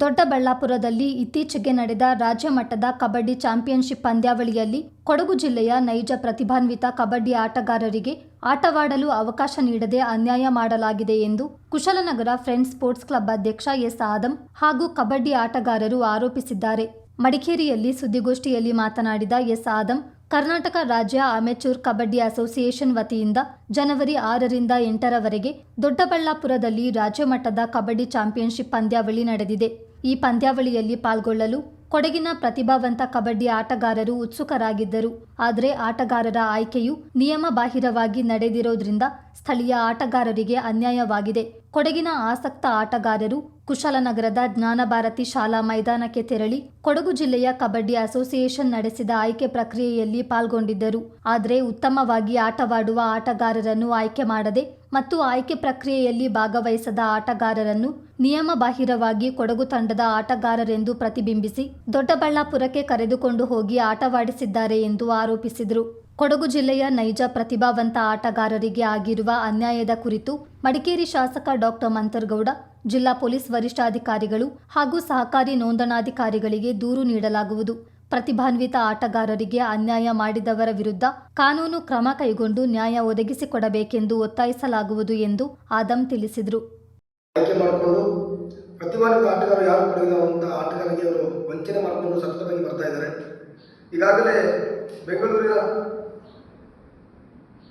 ದೊಡ್ಡಬಳ್ಳಾಪುರದಲ್ಲಿ ಇತ್ತೀಚೆಗೆ ನಡೆದ ರಾಜ್ಯ ಮಟ್ಟದ ಕಬಡ್ಡಿ ಚಾಂಪಿಯನ್ಶಿಪ್ ಪಂದ್ಯಾವಳಿಯಲ್ಲಿ ಕೊಡಗು ಜಿಲ್ಲೆಯ ನೈಜ ಪ್ರತಿಭಾನ್ವಿತ ಕಬಡ್ಡಿ ಆಟಗಾರರಿಗೆ ಆಟವಾಡಲು ಅವಕಾಶ ನೀಡದೆ ಅನ್ಯಾಯ ಮಾಡಲಾಗಿದೆ ಎಂದು ಕುಶಲನಗರ ಫ್ರೆಂಡ್ಸ್ ಸ್ಪೋರ್ಟ್ಸ್ ಕ್ಲಬ್ ಅಧ್ಯಕ್ಷ ಎಸ್ ಆದಂ ಹಾಗೂ ಕಬಡ್ಡಿ ಆಟಗಾರರು ಆರೋಪಿಸಿದ್ದಾರೆ. ಮಡಿಕೇರಿಯಲ್ಲಿ ಸುದ್ದಿಗೋಷ್ಠಿಯಲ್ಲಿ ಮಾತನಾಡಿದ ಎಸ್ ಆದಂ ಕರ್ನಾಟಕ ರಾಜ್ಯ ಅಮೆಚೂರ್ ಕಬಡ್ಡಿ ಅಸೋಸಿಯೇಷನ್ ವತಿಯಿಂದ ಜನವರಿ ಆರರಿಂದ ಎಂಟರವರೆಗೆ ದೊಡ್ಡಬಳ್ಳಾಪುರದಲ್ಲಿ ರಾಜ್ಯ ಮಟ್ಟದ ಕಬಡ್ಡಿ ಚಾಂಪಿಯನ್ಶಿಪ್ ಪಂದ್ಯಾವಳಿ ನಡೆದಿದೆ. ಈ ಪಂದ್ಯಾವಳಿಯಲ್ಲಿ ಪಾಲ್ಗೊಳ್ಳಲು ಕೊಡಗಿನ ಪ್ರತಿಭಾವಂತ ಕಬಡ್ಡಿ ಆಟಗಾರರು ಉತ್ಸುಕರಾಗಿದ್ದರು. ಆದರೆ ಆಟಗಾರರ ಆಯ್ಕೆಯು ನಿಯಮ ಬಾಹಿರವಾಗಿ ನಡೆದಿರೋದ್ರಿಂದ ಸ್ಥಳೀಯ ಆಟಗಾರರಿಗೆ ಅನ್ಯಾಯವಾಗಿದೆ. ಕೊಡಗಿನ ಆಸಕ್ತ ಆಟಗಾರರು ಕುಶಲನಗರದ ಜ್ಞಾನಭಾರತಿ ಶಾಲಾ ಮೈದಾನಕ್ಕೆ ತೆರಳಿ ಕೊಡಗು ಜಿಲ್ಲೆಯ ಕಬಡ್ಡಿ ಅಸೋಸಿಯೇಷನ್ ನಡೆಸಿದ ಆಯ್ಕೆ ಪ್ರಕ್ರಿಯೆಯಲ್ಲಿ ಪಾಲ್ಗೊಂಡಿದ್ದರು. ಆದರೆ ಉತ್ತಮವಾಗಿ ಆಟವಾಡುವ ಆಟಗಾರರನ್ನು ಆಯ್ಕೆ ಮಾಡದೆ ಮತ್ತು ಆಯ್ಕೆ ಪ್ರಕ್ರಿಯೆಯಲ್ಲಿ ಭಾಗವಹಿಸದ ಆಟಗಾರರನ್ನು ನಿಯಮ ಬಾಹಿರವಾಗಿ ಕೊಡಗು ತಂಡದ ಆಟಗಾರರೆಂದು ಪ್ರತಿಬಿಂಬಿಸಿ ದೊಡ್ಡಬಳ್ಳಾಪುರಕ್ಕೆ ಕರೆದುಕೊಂಡು ಹೋಗಿ ಆಟವಾಡಿಸಿದ್ದಾರೆ ಎಂದು ಆರೋಪಿಸಿದರು. ಕೊಡಗು ಜಿಲ್ಲೆಯ ನೈಜ ಪ್ರತಿಭಾವಂತ ಆಟಗಾರರಿಗೆ ಆಗಿರುವ ಅನ್ಯಾಯದ ಕುರಿತು ಮಡಿಕೇರಿ ಶಾಸಕ ಡಾಕ್ಟರ್ ಮಂತರ್ಗೌಡ ಜಿಲ್ಲಾ ಪೊಲೀಸ್ ವರಿಷ್ಠಾಧಿಕಾರಿಗಳು ಹಾಗೂ ಸಹಕಾರಿ ನೋಂದಣಾಧಿಕಾರಿಗಳಿಗೆ ದೂರು ನೀಡಲಾಗುವುದು. ಪ್ರತಿಭಾನ್ವಿತ ಆಟಗಾರರಿಗೆ ಅನ್ಯಾಯ ಮಾಡಿದವರ ವಿರುದ್ಧ ಕಾನೂನು ಕ್ರಮ ಕೈಗೊಂಡು ನ್ಯಾಯ ಒದಗಿಸಿಕೊಡಬೇಕೆಂದು ಒತ್ತಾಯಿಸಲಾಗುವುದು ಎಂದು ಆದಂ ತಿಳಿಸಿದರು. ಪ್ರತಿಭಾನ್ವಿತ ಆಟಗಾರರು ಯಾರು ಕೊಡಗಿರುವಂಥ ಆಟಗಾರರಿಗೆ ಅವರು ವಂಚನೆ ಮಾಡಿಕೊಂಡು ಸತತವಾಗಿ ಬರ್ತಾ ಇದ್ದಾರೆ. ಈಗಾಗಲೇ ಬೆಂಗಳೂರಿನ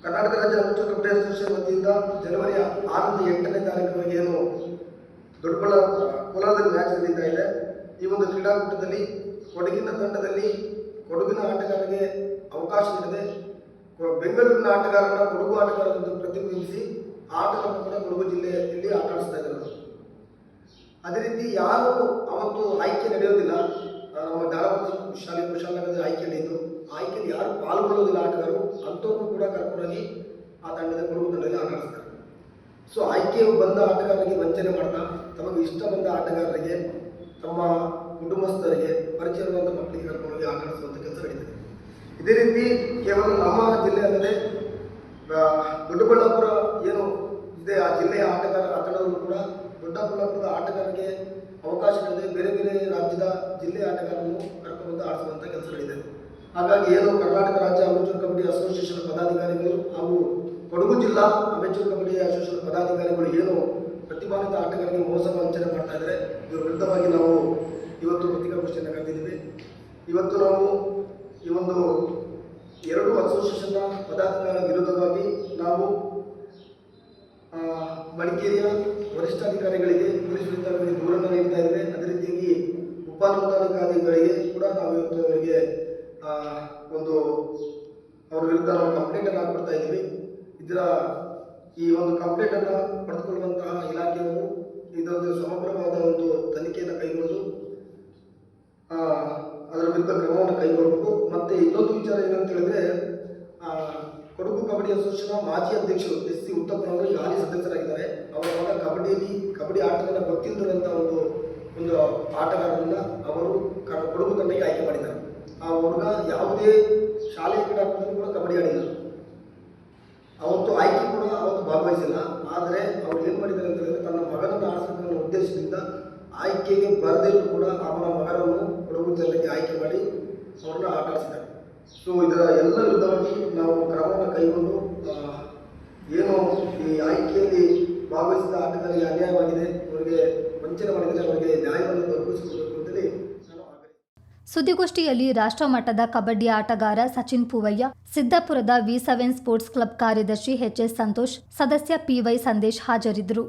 ಕರ್ನಾಟಕ ರಾಜ್ಯ ಅಮೆಚೂರ್ ಕಬಡ್ಡಿ ಅಸೋಸಿಯೇಷನ್ ವತಿಯಿಂದ ಜನವರಿ ಆರರಿಂದ ಎಂಟನೇ ತಾರೀಕು ಏನು ದೊಡ್ಡಬಳ್ಳಾಪುರ ಕೋಲಾರದಲ್ಲಿ ಮ್ಯಾಚ್ ನಡೀತಾ ಇದೆ. ಈ ಒಂದು ಕ್ರೀಡಾಕೂಟದಲ್ಲಿ, ಕೊಡಗಿನ ತಂಡದಲ್ಲಿ ಕೊಡಗಿನ ಆಟಗಾರರಿಗೆ ಅವಕಾಶ ನೀಡದೆ. ಬೆಂಗಳೂರಿನ ಆಟಗಾರರನ್ನ ಕೊಡಗು ಆಟಗಾರರನ್ನು ಪ್ರತಿನಿಧಿಸಿ ಆಟಗಳನ್ನು ಕೂಡ ಕೊಡಗು ಜಿಲ್ಲೆಯಲ್ಲಿ ಆಟ ಆಡಿಸ್ತಾ ಇದ್ದಾರೆ ಅದೇ ರೀತಿ ಯಾರು ಅವತ್ತು ಆಯ್ಕೆ ನಡೆಯೋದಿಲ್ಲ ನಮ್ಮ ಧಾರಾವಾಡ ಶಾಲೆ, ಕುಶಾಲನಗರದ ಆಯ್ಕೆ ನಡೆಯಿತು. ಆಯ್ಕೆಯಲ್ಲಿ ಯಾರು ಪಾಲ್ಗೊಳ್ಳೋದಿಲ್ಲ ಆಟಗಾರರು, ಅಂಥವ್ರನ್ನು ಕೂಡ ಕರ್ಕೊಂಡೋಗಿ ಆ ತಂಡದ ಕೊಡಗು ತಂಡದಲ್ಲಿ ಆಟ ಆಡಿಸ್ತಾರೆ ಸೊ ಆಯ್ಕೆ ಬಂದ ಆಟಗಾರರಿಗೆ ವಂಚನೆ ಮಾಡ್ತಾ, ತಮಗೆ ಇಷ್ಟ ಬಂದ ಆಟಗಾರರಿಗೆ, ತಮ್ಮ ಕುಟುಂಬಸ್ಥರಿಗೆ ಪರಿಚಯ ಮಕ್ಕಳಿಗೆ ಕರ್ಕೊಂಡೋಗಿ ಆಟ ಆಡಿಸುವಂಥ ಕೆಲಸ ನಡೀತದೆ. ಇದೇ ರೀತಿ ಕೇವಲ ನಮ್ಮ ಜಿಲ್ಲೆ ಅಲ್ಲದೆ ದೊಡ್ಡಬಳ್ಳಾಪುರ ಏನು ಇದೆ, ಆ ಜಿಲ್ಲೆಯ ಆಟಗಾರ ಆಟಗಾರರು ಕೂಡ, ದೊಡ್ಡಬಳ್ಳಾಪುರದ ಆಟಗಾರರಿಗೆ ಅವಕಾಶ ನೀಡದೆ ಬೇರೆ ಬೇರೆ ರಾಜ್ಯದ ಜಿಲ್ಲೆಯ ಆಟಗಾರರನ್ನು ಕರ್ಕೊಂಡು ಆಡಿಸುವಂಥ ಕೆಲಸ ನಡೀತದೆ. ಹಾಗಾಗಿ ಏನು ಕರ್ನಾಟಕ ರಾಜ್ಯ ಅಮೃತ ಕಬಡ್ಡಿ ಅಸೋಸಿಯೇಷನ್ ಪದಾಧಿಕಾರಿಗಳು ಹಾಗೂ ಕೊಡಗು ಜಿಲ್ಲಾ ಅಮೆಚೂರ್ ಕಬಡ್ಡಿ ಅಸೋಸಿಯೇಷನ್ ಪದಾಧಿಕಾರಿಗಳು ಏನು ಪ್ರತಿಭಾನಿತ ಆಟಗಾರರಿಗೆ ಮೋಸ ವಂಚನೆ ಮಾಡ್ತಾ ಇದ್ದಾರೆ ಇದರ ವಿರುದ್ಧವಾಗಿ ನಾವು ಇವತ್ತು ಪತ್ರಿಕಾಗೋಷ್ಠಿಯನ್ನು ಕರೆದಿದ್ದೀವಿ. ಇವತ್ತು ನಾವು ಈ ಒಂದು ಎರಡು ಅಸೋಸಿಯೇಷನ್ನ ಪದಾಧಿಕಾರ ವಿರುದ್ಧವಾಗಿ ನಾವು ಮಡಿಕೇರಿಯ ವರಿಷ್ಠಾಧಿಕಾರಿಗಳಿಗೆ, ಪೊಲೀಸ್ ವಿರುದ್ಧಗಳಿಗೆ ದೂರನ್ನು ನೀಡ್ತಾ ಇದ್ದೇವೆ. ಅದೇ ರೀತಿಯಾಗಿ ಉಪನೋಂದಣಾಧಿಕಾರಿಗಳಿಗೆ ಕೂಡ ನಾವು ಇವತ್ತು ಅವರಿಗೆ ಒಂದು ಅವ್ರ ವಿರುದ್ಧ ನಾವು ಕಂಪ್ಲೇಂಟನ್ನು ಹಾಕ್ಬಿಡ್ತಾ ಇದ್ದೀವಿ. ಇದರ ಈ ಒಂದು ಕಂಪ್ಲೇಂಟನ್ನು ಪಡೆದುಕೊಳ್ಳುವಂತಹ ಇಲಾಖೆಯವರು ಇದೊಂದು ಸಮಗ್ರವಾದ ಒಂದು ತನಿಖೆಯನ್ನು ಕೈಗೊಂಡು ಅದರ ವಿರುದ್ಧ ಕ್ರಮವನ್ನು ಕೈಗೊಳ್ಳಬೇಕು. ಮತ್ತೆ ಇನ್ನೊಂದು ವಿಚಾರ ಏನಂತ ಹೇಳಿದ್ರೆ ಕೊಡಗು ಕಬಡ್ಡಿ ಅಸೋಸಿಯೇಷನ್ ಮಾಜಿ ಅಧ್ಯಕ್ಷರು ಎಸ್ ಸಿ ಉತ್ತಪ್ಪನವರು ಈಗ ಹಾಲಿ ಸದಸ್ಯರಾಗಿದ್ದಾರೆ. ಅವರ ಮಗ ಕಬಡ್ಡಿಯಲ್ಲಿ ಕಬಡ್ಡಿ ಆಟವನ್ನು ಗೊತ್ತಿಲ್ಲದಂಥ ಒಂದು ಒಂದು ಆಟಗಾರರನ್ನ ಅವರು ಕೊಡಗು ತಂಡಕ್ಕೆ ಆಯ್ಕೆ ಮಾಡಿದ್ದಾರೆ. ಆ ಹುಡುಗ ಯಾವುದೇ ಶಾಲೆಯ ಕ್ರೀಡಾಕೂಟದಲ್ಲಿ ಕೂಡ ಕಬಡ್ಡಿ ಅವತ್ತು ಆಯ್ಕೆ ಕೂಡ ಅವತ್ತು ಭಾಗವಹಿಸಿಲ್ಲ. ಆದರೆ ಅವ್ರು ಏನು ಮಾಡಿದ್ದಾರೆ ಅಂತ ಹೇಳಿದ್ರೆ ತನ್ನ ಮಗನನ್ನು ಆಡಿಸಬೇಕನ್ನೋ ಉದ್ದೇಶದಿಂದ ಆಯ್ಕೆಗೆ ಬರದೇ ಕೂಡ ಅವನ ಮಗನನ್ನು ಕೊಡಗು ಜಿಲ್ಲೆಗೆ ಆಯ್ಕೆ ಮಾಡಿ ಅವ್ರನ್ನ ಆಟ ಆಡಿಸಿದ್ದಾರೆ. ಸೊ ಇದರ ಎಲ್ಲ ವಿರುದ್ಧವಾಗಿ ನಾವು ಕ್ರಮವನ್ನು ಕೈಗೊಂಡು ಏನು ಈ ಆಯ್ಕೆಯಲ್ಲಿ ಭಾಗವಹಿಸಿದ ಆಟಗಾರರಿಗೆ ಅನ್ಯಾಯವಾಗಿದೆ, ಅವರಿಗೆ ವಂಚನೆ ಮಾಡಿದರೆ ಅವರಿಗೆ ನ್ಯಾಯವನ್ನು ದೊರಕಿಸಿಕೊಡಬೇಕು ಅಂತೇಳಿ ಸುದ್ದಿಗೋಷ್ಠಿಯಲ್ಲಿ ರಾಷ್ಟ್ರಮಟ್ಟದ ಕಬಡ್ಡಿ ಆಟಗಾರ ಸಚಿನ್ ಪೂವಯ್ಯ, ಸಿದ್ದಾಪುರದ ವಿ ಸೆವೆನ್ ಸ್ಪೋರ್ಟ್ಸ್ ಕ್ಲಬ್ ಕಾರ್ಯದರ್ಶಿ ಎಚ್ಎಸ್ ಸಂತೋಷ್, ಸದಸ್ಯ ಪಿವೈ ಸಂದೇಶ್ ಹಾಜರಿದ್ದರು.